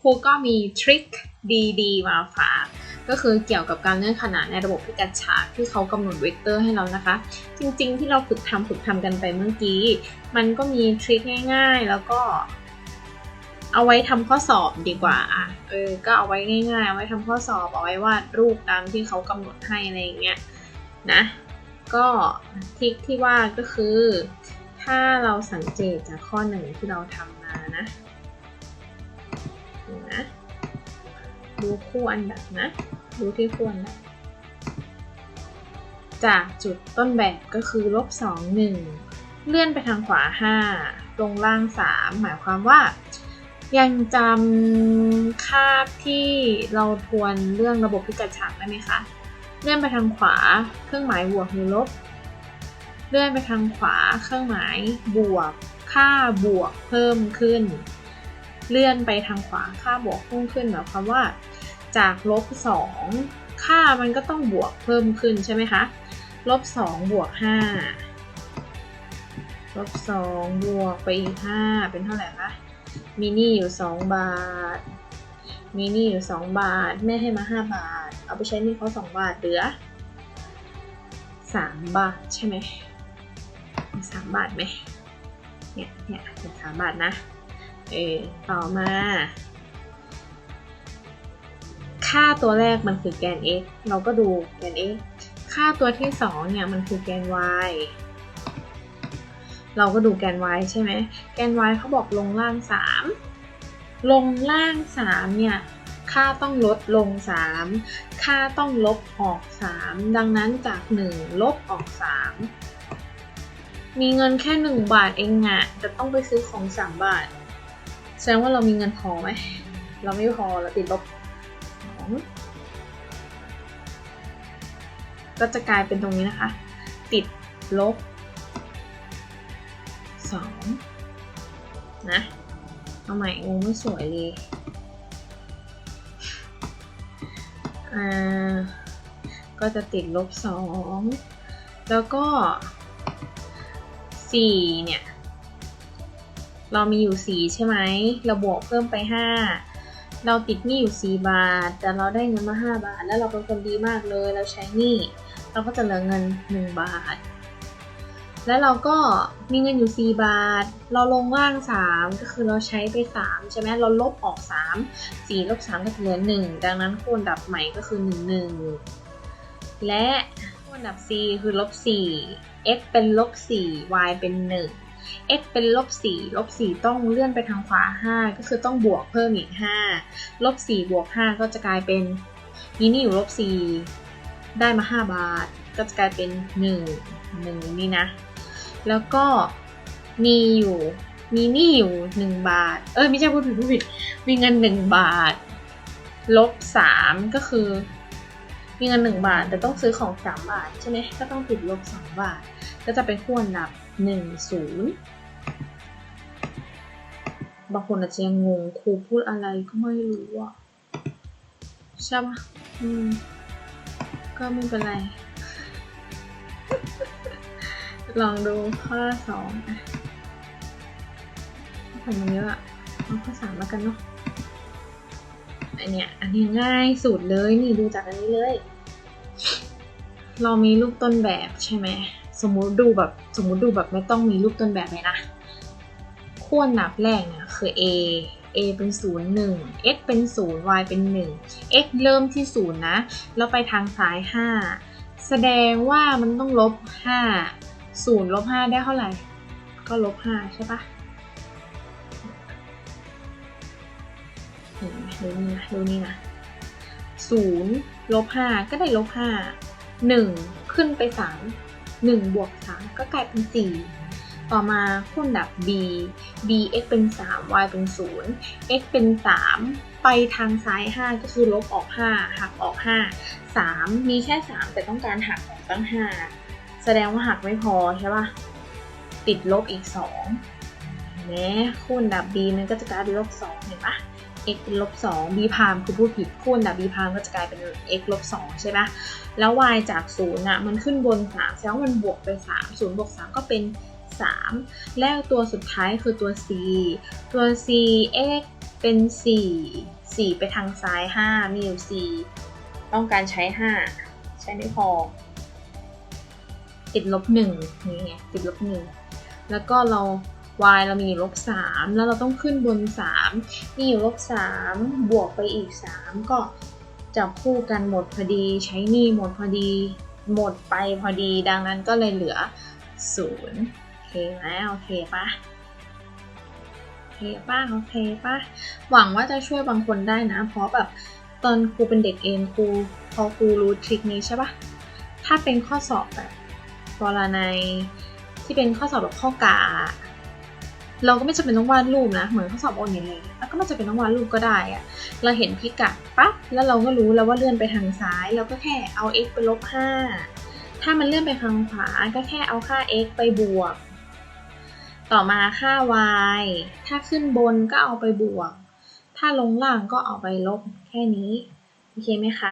ครูก็มีทริคดีๆมาฝากก็คือเกี่ยวกับการเลื่อนขนาดในระบบพิกัดฉากที่เขากำหนดเวกเตอร์ให้เรานะคะ จริงๆ ที่เราฝึกทำฝึกทำกันไปเมื่อกี้ มันก็มีทริคง่าย ๆ แล้วก็ เอาไว้ทำข้อสอบดีกว่าอะเออก็เอาไว้ง่ายๆเอาไว้ทำข้อสอบเอาไว้วาดรูปตามที่เขากำหนดให้อะไรอย่างเงี้ยนะก็ทริคที่ว่าก็คือ ถ้าเราสังเกตจากข้อหนึ่งที่เราทำมานะ ดูนะดูคู่อันดับนะ ดูที่คู่อันดับ จากจุดต้นแบบก็คือลบสองหนึ่งเลื่อนไปทางขวา 5 ลงล่าง 3 หมายความว่า ยังจำคาบที่เราทวนเรื่องระบบพิกัดฉากได้ไหมคะ เลื่อนไปทางขวา เครื่องหมายบวกหรือลบ เลื่อนไปทางขวา เครื่องหมายบวก ค่าบวกเพิ่มขึ้น เลื่อนไปทางขวาค่าบวกเพิ่มขึ้นหมายความว่า จากลบสองค่ามันก็ต้องบวกเพิ่มขึ้นใช่ไหมคะลบสองบวกห้าลบสองบวกไปอีกห้าเป็นเท่าไหร่คะมีหนี้อยู่สองบาทมีหนี้อยู่สองบาท แม่ให้มาห้าบาท เอาไปใช้นี้เขาสองบาทเหลือสามบาทใช่ไหมมีสามบาทไหมเนี่ยเนี่ยสามบาทนะ เออต่อมา ค่าตัวแรกมันคือแกน x เราก็ดูแกน x ค่าตัวที่สองเนี่ยมันคือแกน y เราก็ดูแกน y ใช่ไหมแกน y เขาบอกลงล่าง 3 ลงล่าง 3 เนี่ย ค่าต้องลดลง 3 ค่าต้องลบออก 3 ดังนั้นจาก 1 ลบออก 3 มีเงินแค่ 1 บาทเองอะจะต้องไปซื้อของ 3 บาท แสดงว่าเรามีเงินพอไหม เราไม่พอเราติดลบสองก็จะกลายเป็นตรงนี้นะคะ ติดลบสองนะ เอาใหม่งงไม่สวยเลยอ่าก็จะติดลบสองแล้วก็สี่เนี่ย เรามีอยู่ 4 ใช่ไหมเราบวกเพิ่มไป 5 เราติดหนี้อยู่ 4 บาท แต่เราได้เงินมา 5 บาท แล้วเราเป็นคนดีมากเลย เราใช้หนี้ เราก็จะเหลือเงิน 1 บาท แล้วเราก็มีเงินอยู่ 4 บาท เราลงล่าง 3 ก็คือเราใช้ไป 3 ใช่ไหมเราลบออก 3 4ลบ3ก็เหลือ 1 ดังนั้นคูณดับใหม่ก็คือ 1 1 และคูณดับ c คือลบ4 x เป็นลบ4 y เป็น 1 x เป็นลบ4ลบ4ต้องเลื่อนไปทางขวา 5 ก็คือต้องบวกเพิ่มอีก 5 ลบ4บวก 5 ก็จะกลายเป็นมีหนี่อยู่ลบ4ได้มา 5 บาท ก็จะกลายเป็น 1 1 นี่นะ แล้วก็มีอยู่มีหนี้อยู่1บาท เออไม่ใช่พูดผิดพูดผิด มีเงิน1บาท ลบ3ก็คือ มีเงิน1บาท แต่ต้องซื้อของ3บาทใช่ไหมก็ต้องติดลบ2บาท ก็จะเป็นคู่นับ หนึ่งศูนย์บางคนอาจจะงงครูพูดอะไรก็ไม่รู้อะใช่ปะอืม ก็ไม่เป็นไร ลองดูข้อสองอะข้อสองมันเยอะอะเอาข้อสามแล้วกันเนาะอันเนี้ยอันนี้ง่ายสุดเลยนี่ดูจากอันนี้เลย เรามีรูปต้นแบบใช่ไหม สมมุติดูแบบสมมุติดูแบบไม่ต้องมีรูปต้นแบบเลยนะขั้วนับแรกเนี่ยคือ a a เป็น 0 1 x เป็น 0 y เป็น 1 x เริ่มที่ 0 นะ แล้วไปทางซ้าย 5 แสดงว่ามันต้องลบ 5 0ลบ5ได้เท่าไหร่ ก็ลบ5ใช่ปะเห็นไหมดูนี่นะดูนี่นะ0ลบ5ก็ได้ลบ5 1 ขึ้นไป 3 1บวก3ก็กลายเป็น 4 ต่อมาคูณดับ b b x เป็น 3 y เป็น 0 x เป็น 3 ไปทางซ้าย 5 ก็คือลบออก 5 หักออก 5 3 มีแค่ 3 แต่ต้องการหักออกตั้ง 5 แสดงว่าหักไม่พอใช่ปะติดลบอีก 2 แม้คูณดับ b มันก็จะกลายเป็นลบ2เห็นปะ x เป็นลบ2 b พามคือพูดผิดคูณดับ b พามก็จะกลายเป็น x ลบ2ใช่ปะแล้ว y จาก0อะมันขึ้นบน3แสดงว่ามันบวกไป3 0บวก3ก็เป็น 3 แล้วตัวสุดท้ายคือตัว c ตัว c x เป็นสี่สี่ไปทางซ้ายห้ามีอยู่สี่ต้องการใช้ห้าใช้ไม่พอ ติดลบหนึ่งนี่ไงติดลบหนึ่งแล้วก็เรา y เรามีอยู่ลบสามแล้วเราต้องขึ้นบนสามมีอยู่ลบสามบวกไปอีกสามก็จับคู่กันหมดพอดี ใช้นี่หมดพอดี หมดไปพอดี ดังนั้นก็เลยเหลือศูนย์โอเคไหมโอเคปะโอเคปะโอเคปะหวังว่าจะช่วยบางคนได้นะ เพราะแบบตอนครูเป็นเด็กเองครูพอครูรู้ทริคนี้ใช่ปะถ้าเป็นข้อสอบแบบกรณีที่เป็นข้อสอบแบบข้อกา เราก็ไม่จำเป็นต้องวาดรูปนะ เหมือนข้อสอบโอนเน็ตเลยแล้วก็ไม่จำเป็นต้องวาดรูปก็ได้อะเราเห็นพิกัดปั๊บแล้วเราก็รู้แล้วว่าเลื่อนไปทางซ้ายเราก็แค่เอา x ไปลบ5ถ้ามันเลื่อนไปทางขวาก็แค่เอาค่า x ไปบวก ต่อมาค่า y ถ้าขึ้นบนก็เอาไปบวก ถ้าลงล่างก็เอาไปลบแค่นี้ โอเคไหมคะ